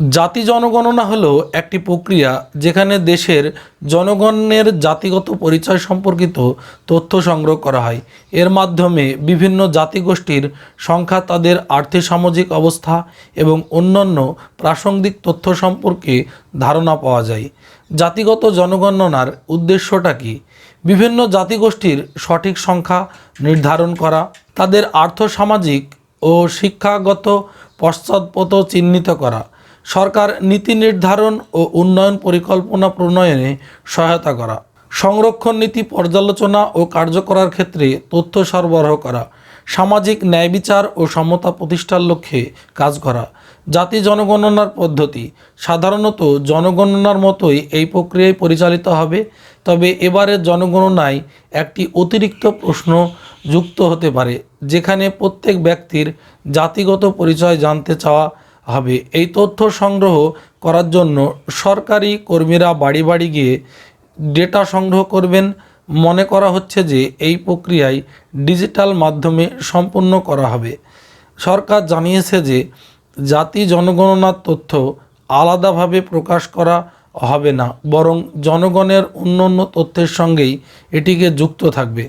জাতি জনগণনা হলো একটি প্রক্রিয়া যেখানে দেশের জনগণের জাতিগত পরিচয় সম্পর্কিত তথ্য সংগ্রহ করা হয়। এর মাধ্যমে বিভিন্ন জাতিগোষ্ঠীর সংখ্যা, তাদের আর্থিক সামাজিক অবস্থা এবং অন্যান্য প্রাসঙ্গিক তথ্য সম্পর্কে ধারণা পাওয়া যায়। জাতিগত জনগণনার উদ্দেশ্যটা কি? বিভিন্ন জাতিগোষ্ঠীর সঠিক সংখ্যা নির্ধারণ করা, তাদের আর্থসামাজিক ও শিক্ষাগত পশ্চাৎপদ চিহ্নিত করা সরকার নীতি নির্ধারণ ও উন্নয়ন পরিকল্পনা প্রণয়নে সহায়তা করা, সংরক্ষণ নীতি পর্যালোচনা ও কার্যকরার ক্ষেত্রে তথ্য সরবরাহ করা, সামাজিক ন্যায় বিচার ও সমতা প্রতিষ্ঠার লক্ষ্যে কাজ করা, জাতি জনগণনার পদ্ধতি, সাধারণত জনগণনার মতোই এই প্রক্রিয়ায় পরিচালিত হবে, তবে এবারের জনগণনায় একটি অতিরিক্ত প্রশ্ন যুক্ত হতে পারে, যেখানে প্রত্যেক ব্যক্তির জাতিগত পরিচয় জানতে চাওয়া হবে। এই তথ্য সংগ্রহ করার জন্য সরকারি কর্মীরা বাড়ি বাড়ি গিয়ে ডেটা সংগ্রহ করবেন। মনে করা হচ্ছে যে এই প্রক্রিয়ায় ডিজিটাল মাধ্যমে সম্পন্ন করা হবে। সরকার জানিয়েছে যে জাতি জনগণনার তথ্য আলাদাভাবে প্রকাশ করা হবে না, বরং জনগণের অন্য অন্য তথ্যের সঙ্গেই এটিকে যুক্ত থাকবে।